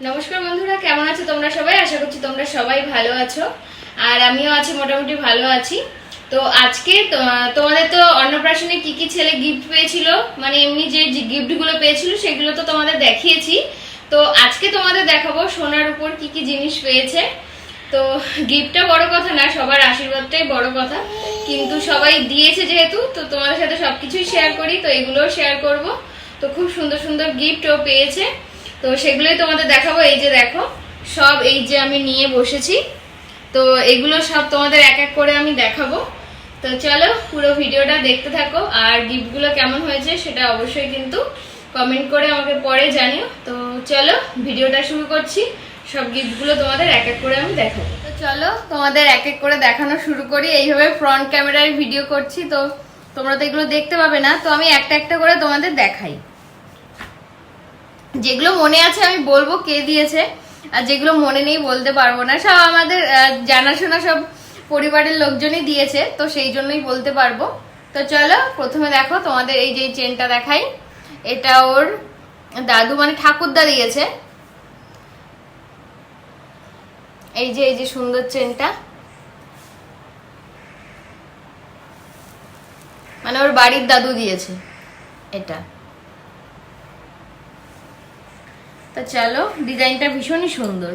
নমস্কার বন্ধুরা, কেমন আছো তোমরা সবাই? আশা করছি তোমরা সবাই ভালো আছো। আর আমিও আছি, মোটামুটি ভালো আছি। তো আজকে তোমাদের তো অন্নপ্রাশনে কি কি ছেলে গিফট পেয়েছিল? মানে এমনি যে গিফটগুলো পেয়েছিল, সেগুলো তো তোমাদের দেখিয়েছি। তো আজকে তোমাদের দেখাবো সোনার উপর কি কি জিনিস পেয়েছে। তো গিফটটা বড় কথা না, সবার আশীর্বাদটাই বড় কথা। কিন্তু সবাই দিয়েছে যেহেতু, তো তোমাদের সাথে সবকিছুই শেয়ার করি, তো এগুলোও শেয়ার করব। তো খুব সুন্দর সুন্দর গিফটও পেয়েছে। তো সেগুলোই তোমাদের দেখাবো। এই যে দেখো, সব এই যে আমি নিয়ে বসেছি। তো এগুলো সব তোমাদের এক এক করে আমি দেখাবো। তো চলো পুরো ভিডিওটা দেখতে থাকো, আর গিফটগুলো কেমন হয়েছে সেটা অবশ্যই কিন্তু কমেন্ট করে আমাকে পরে জানিও। তো চলো ভিডিওটা শুরু করছি। সব গিফটগুলো তোমাদের এক এক করে আমি দেখাবো। তো চলো তোমাদের এক এক করে দেখানো শুরু করি। এইভাবে ফ্রন্ট ক্যামেরায় ভিডিও করছি, তো তোমরা তো এগুলো দেখতে পাবে না। তো আমি একটা একটা করে তোমাদের দেখাই। যেগুলো মনে আছে আমি বলব কে দিয়েছে, আর যেগুলো মনে নেই বলতে পারব না। সব আমাদের জানাশোনা সব পরিবারের লোকজনই দিয়েছে, তো সেই জন্যই বলতে পারব। তো চলো, প্রথমে দেখো তোমাদের এই যে চেনটা দেখাই। এটা ওর দাদু মানে ঠাকুরদা দিয়েছে। এই যে এই যে সুন্দর চেনটা। মানে ওর বাড়ির দাদু দিয়েছে এটা। তা চলো, ডিজাইনটা ভীষণই সুন্দর।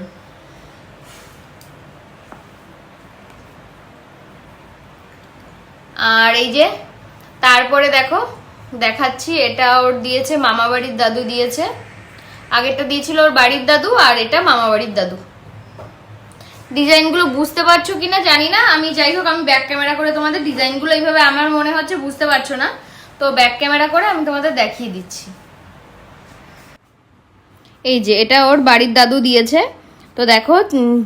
আর এই যে, তারপরে দেখো, দেখাচ্ছি, এটা ওর দিয়েছে মামা বাড়ির দাদু দিয়েছে। আগেরটা দিয়েছিল ওর বাড়ির দাদু, আর এটা মামা বাড়ির দাদু। ডিজাইনগুলো বুঝতে পারছ কিনা জানি না, আমি যাই হোক, আমি ব্যাক ক্যামেরা করে তোমাদের ডিজাইনগুলো এইভাবে আমার মনে হচ্ছে বুঝতে পারছ না। তো ব্যাক ক্যামেরা করে আমি তোমাদের দেখিয়ে দিচ্ছি। এই যে, এটা ওর বাড়ির দাদু দিয়েছে। তো দেখো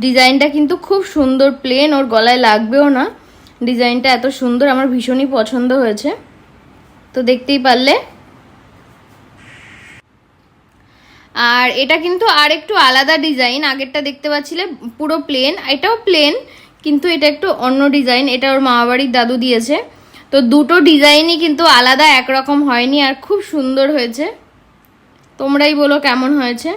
ডিজাইনটা কিন্তু খুব সুন্দর প্লেন ওর গলায় লাগবেও না। ডিজাইনটা এত সুন্দর, আমার ভীষণই পছন্দ হয়েছে। তো দেখতেই পারলে। আর এটা কিন্তু আর একটু আলাদা ডিজাইন, আগেরটা দেখতে পাচ্ছিলে, পুরো প্লেন এটাও প্লেন কিন্তু এটা একটু অন্য ডিজাইন, এটা ওর মামাবাড়ির দাদু দিয়েছে। তো দুটো ডিজাইনই কিন্তু আলাদা, একরকম হয়নি, আর খুব সুন্দর হয়েছে। তোমরাই বলো কেমন হয়েছে?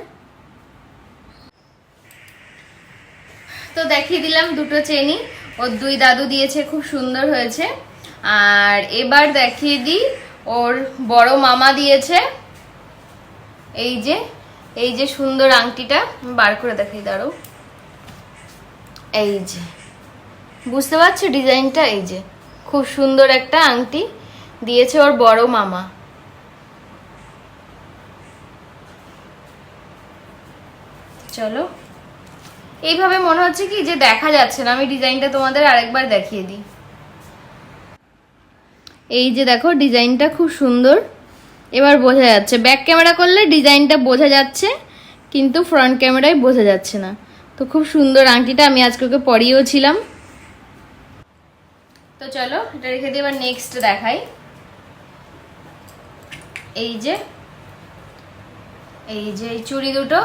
তো দেখিয়ে দিলাম দুটো চেনি। ওর দুই দাদু দিয়েছে, খুব সুন্দর হয়েছে। আর এবার দেখিয়ে দিই, ওর বড় মামা দিয়েছে। এই যে এই যে সুন্দর আংটিটা বার করে দেখাই দাঁড়ো এই যে, বুঝতে পারছ ডিজাইনটা? এই যে, খুব সুন্দর একটা আংটি দিয়েছে ওর বড় মামা। চলো। এইভাবে মনে হচ্ছে কি যে দেখা যাচ্ছে না। আমি ডিজাইনটা তোমাদের আরেকবার দেখিয়ে দিই। এই যে দেখো, ডিজাইনটা খুব সুন্দর। এবার বোঝা যাচ্ছে। ব্যাক ক্যামেরা করলে ডিজাইনটা বোঝা যাচ্ছে, কিন্তু ফ্রন্ট ক্যামেরায় বোঝা যাচ্ছে না। তো খুব সুন্দর আংটিটা। আমি আজকে ওকে পরিয়েও ছিলাম। তো চলো, এটা রেখে দিয়ে এবার নেক্সট দেখাই। এই যে এই যে এই চুড়ি দুটো।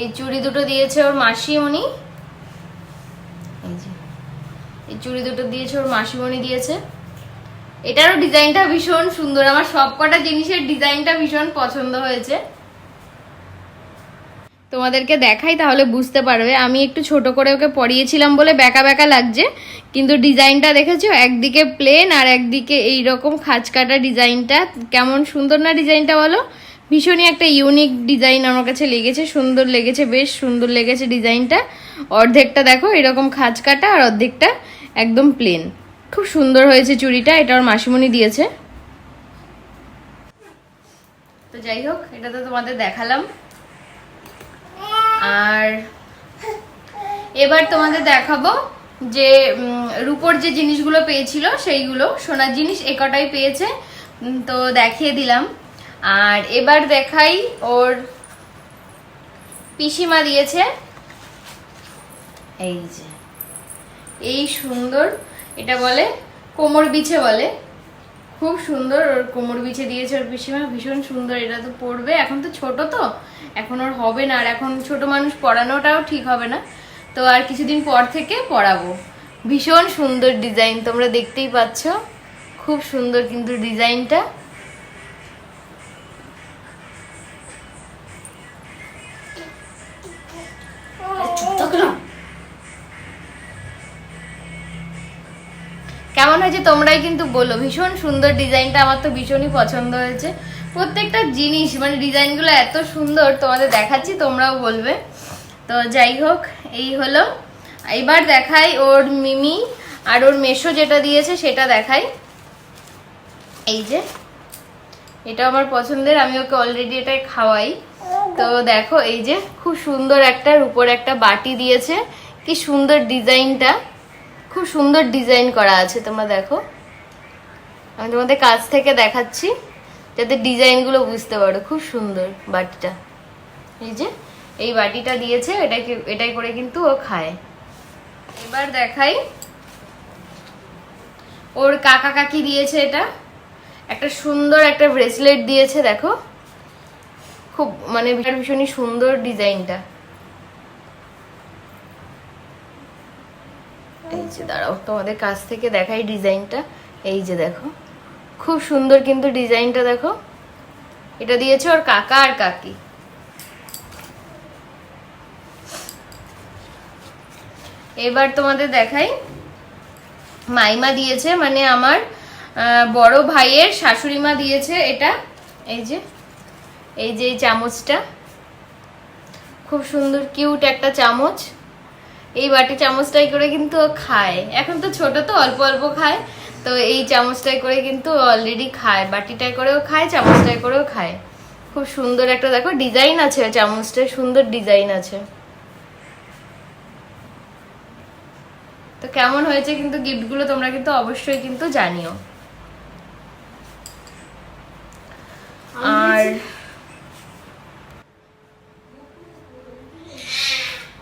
এই চুড়ি দুটো দিয়েছে ওর মাসিমণি এই এই চুড়ি দুটো দিয়েছে ওর মাসিমণি দিয়েছে। এটারও ডিজাইনটা ভীষণ সুন্দর, আমার সবকটা জিনিসের ডিজাইনটা ভীষণ পছন্দ হয়েছে। তোমাদেরকে দেখাই তাহলে বুঝতে পারবে, আমি একটু ছোট করে ওকে পরিয়েছিলাম বলে বেকা বেকা লাগছে, কিন্তু ডিজাইনটা দেখেছ? একদিকে প্লেন আর একদিকে এই রকম খাঁজ কাটা ডিজাইনটা, কেমন সুন্দর না ডিজাইনটা বলো? ভীষণই একটা ইউনিক ডিজাইন আমার কাছে লেগেছে, সুন্দর লেগেছে, বেশ সুন্দর লেগেছে ডিজাইনটা। অর্ধেকটা দেখো, এরকম খাঁজ কাটা আর অর্ধেকটা একদম প্লেন খুব সুন্দর হয়েছে চুড়িটা, এটা ওর মাসিমণি দিয়েছে। তো যাই হোক, এটা তো তোমাদের দেখালাম। আর এবার তোমাদের দেখাবো যে রূপোর যে জিনিসগুলো পেয়েছিল, সেইগুলো। সোনার জিনিস এ কটাই পেয়েছে তো দেখিয়ে দিলাম। আর এবার দেখাই ওর পিসিমা দিয়েছে। এই যে। এই সুন্দর, এটা বলে কোমর বিছে বলে। খুব সুন্দর ওর কোমর বিছে দিয়েছে ওর পিসিমা, ভীষণ সুন্দর, এটা তো পড়বে। এখন তো ছোট তো, এখন ওর হবে না। আর এখন ছোট মানুষ পড়ানোটাও ঠিক হবে না। তো আর কিছুদিন পর থেকে পড়াবো। ভীষণ সুন্দর ডিজাইন, তোমরা দেখতেই পাচ্ছ। খুব সুন্দর কিন্তু ডিজাইনটা। কেমন হয়েছে তোমরাই কিন্তু বলো। ভীষণ সুন্দর ডিজাইনটা, আমার তো ভীষণই পছন্দ হয়েছে। প্রত্যেকটা জিনিস মানে ডিজাইনগুলো এত সুন্দর, তোমাদের দেখাচ্ছি, তোমরাও বলবে। তো যাই হোক, এই হলো। এবার দেখাই ওর মিমি আর ওর মেশো যেটা দিয়েছে, সেটা দেখাই। এই যে, এটা আমার পছন্দের, আমি ওকে অলরেডি এটাই খাওয়াই। তো দেখো, এই যে, খুব সুন্দর একটা উপর একটা বাটি দিয়েছে। কি সুন্দর ডিজাইনটা। খুব সুন্দর ডিজাইন করা আছে, তোমরা দেখো। আমি তোমাদের কাছ থেকে দেখাচ্ছি, যাতে ডিজাইনগুলো বুঝতে পারো, খুব সুন্দর বাটিটা। এই যে, এই বাটিটা দিয়েছে, এটাকে, এটাই করে কিন্তু ও খায়। এবার দেখাই, ওর কাকা কাকি দিয়েছে এটা। একটা সুন্দর একটা ব্রেসলেট দিয়েছে, দেখো। খুব মানে ভীষণ ভীষণই সুন্দর ডিজাইনটা যে দাঁড়াও, তোমাদের কাছ থেকে দেখাই ডিজাইনটা। এই যে দেখো, খুব সুন্দর কিন্তু ডিজাইনটা দেখো। এটা দিয়েছে ওর কাকা আর কাকি। এবার তোমাদের দেখাই, মাইমা দিয়েছে মানে আমার বড় ভাইয়ের শাশুড়ি মা দিয়েছে এটা। এই যে এই যে চামচটা। খুব সুন্দর, কিউট একটা চামচ। এই বাটি চামচটাই করে কিন্তু খায়। এখন তো ছোট তো, অল্প অল্প খায়। তো এই চামচটাই করে কিন্তু অলরেডি খায়। বাটিটাই করেও খায়, চামচটাই করেও খায়। খুব সুন্দর একটা, দেখো ডিজাইন আছে চামচটায়। সুন্দর ডিজাইন আছে। তো কেমন হয়েছে কিন্তু গিফটগুলো তোমরা কিন্তু অবশ্যই কিন্তু জানিও আর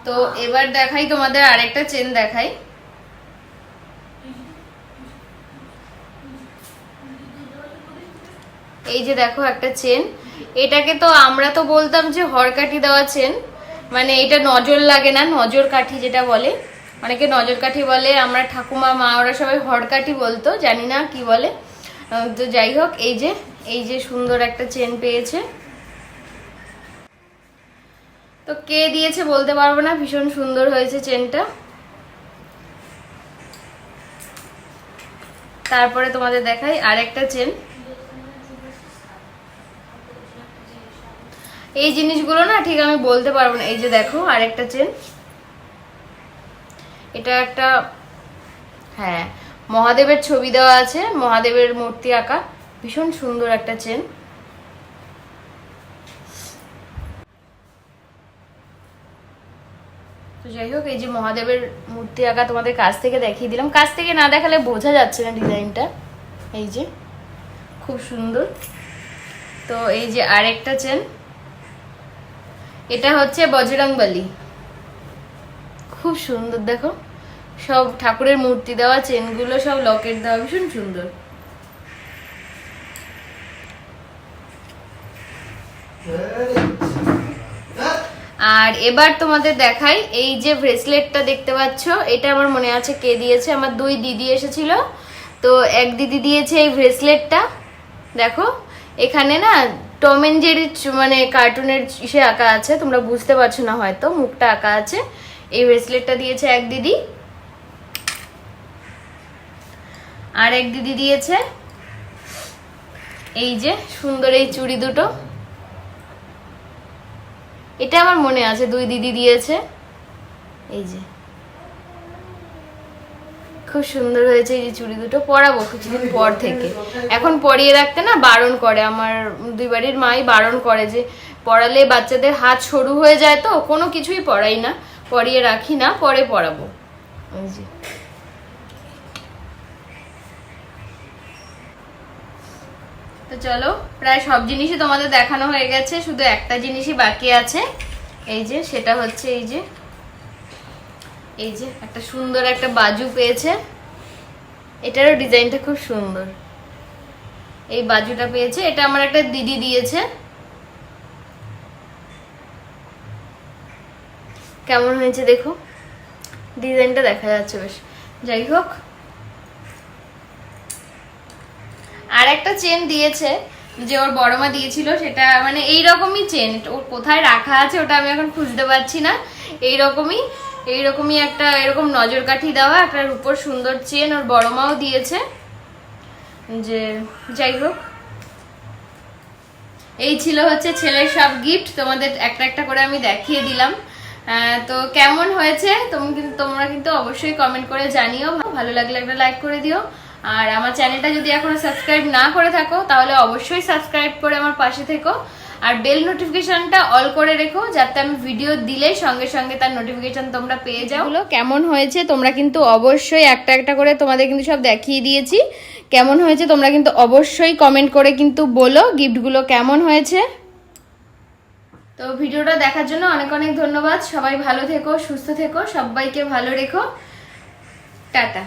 তো এবার দেখাই তোমাদের আরেকটা চেন দেখাই। এই যে দেখো একটা চেন এটাকে তো আমরা তো বলতাম যে হরকাঠি দেওয়া চেন মানে এটা নজর লাগে না, নজর কাঠি যেটা বলে। অনেকে নজর কাঠি বলে, আমরা ঠাকুমা, মা ওরা সবাই হরকাঠি বলতো, জানি না কি বলে। তো যাই হোক, এই যে এই যে সুন্দর একটা চেন পেয়েছে। তো কে দিয়েছে বলতে পারব না, ভীষণ সুন্দর হয়েছে চেনটা। তারপরে তোমাদের দেখাই আরেকটা চেন। এই জিনিসগুলো না ঠিক আমি বলতে পারব না, এই যে দেখো আরেকটা চেন। এটা একটা হ্যাঁ মহাদেবের ছবি দেওয়া আছে, মহাদেবের মূর্তি আঁকা। ভীষণ সুন্দর একটা চেন। যাই হোক, এই যে মহাদেবের মূর্তি আঁকা তোমাদের কাছ থেকে দেখিয়ে দিলাম। কাছ থেকে না দেখালে বোঝা যাচ্ছে না ডিজাইনটা। এই যে, খুব সুন্দর। তো এই যে আরেকটা চেন। এটা হচ্ছে বজরংবলী। খুব সুন্দর, দেখো। সব ঠাকুরের মূর্তি দেওয়া, চেনগুলো সব লকেট দেওয়া, ভীষণ সুন্দর। আর এবার তোমাদের দেখাই এই যে ব্রেসলেটটা দেখতে পাচ্ছ, এটা আমার মনে আছে কে দিয়েছে, আমার দুই দিদি এসেছিল। তো এক দিদি দিয়েছে এই ব্রেসলেটটা। দেখো, এখানে না টম চ- মানে কার্টুনের ইসে আঁকা আছে, তোমরা বুঝতে পারছ না হয়তো, মুখটা আঁকা আছে। এই ব্রেসলেটটা দিয়েছে এক দিদি। আর এক দিদি দিয়েছে এই যে সুন্দর এই চুড়ি দুটো। এটা আমার মনে আছে, দুই দিদি দিয়েছে। এই যে। খুব সুন্দর হয়েছে এই যে চুড়ি দুটো, পরাবো কিছুদিন পর থেকে। এখন পরিয়ে রাখতে না বারণ করে, আমার দুই বাড়ির মাই বারণ করে যে পড়ালে বাচ্চাদের হাত সরু হয়ে যায় তো, কোনো কিছুই পরাই না, পরিয়ে রাখি না, পরে পরাবো। এই যে। তো চলো, প্রায় সব জিনিসই তোমাদের দেখানো হয়ে গেছে, শুধু একটা জিনিসই বাকি আছে। এই যে, সেটা হচ্ছে এই যে এই যে একটা সুন্দর একটা বাজু পেয়েছে। এটারও ডিজাইনটা খুব সুন্দর। এই বাজুটা পেয়েছে, এটা আমার একটা দিদি দিয়েছে। কেমন হয়েছে দেখো? ডিজাইনটা দেখা যাচ্ছে বেশ। যাই হোক আর একটা চেন দিয়েছে, যে ওর বড় মা দিয়েছিল, সেটা মানে এইরকমই চেন ওর কোথায় রাখা আছে ওটা আমি এখন খুঁজতে পারছি না। এইরকমই এইরকমই একটা, এরকম নজর কাঠি দেওয়া, একটা রূপোর সুন্দর চেন ওর বড় মাও দিয়েছে। যে, যাই হোক। এই ছিল হচ্ছে ছেলের সব গিফট তোমাদের একটা একটা করে আমি দেখিয়ে দিলাম। তো কেমন হয়েছে? তুমি কিন্তু তোমরা কিন্তু অবশ্যই কমেন্ট করে জানিও। ভালো লাগলে একটা লাইক করে দিও। আর আমার চ্যানেলটা যদি এখনও সাবস্ক্রাইব না করে থাকো তাহলে অবশ্যই সাবস্ক্রাইব করে আমার পাশে থেকো। আর বেল নোটিফিকেশনটা অল করে রেখো যাতে আমি ভিডিও দিলে সঙ্গে সঙ্গে তার নোটিফিকেশন তোমরা পেয়ে যাও। হলো কেমন হয়েছে? তোমরা কিন্তু অবশ্যই একটা একটা করে তোমাদের কিন্তু সব দেখিয়ে দিয়েছি। কেমন হয়েছে তোমরা কিন্তু অবশ্যই কমেন্ট করে কিন্তু বলো গিফটগুলো কেমন হয়েছে? তো ভিডিওটা দেখার জন্য অনেক অনেক ধন্যবাদ। সবাই ভালো থেকো সুস্থ থেকো সবাইকে ভালো রেখো। টাটা।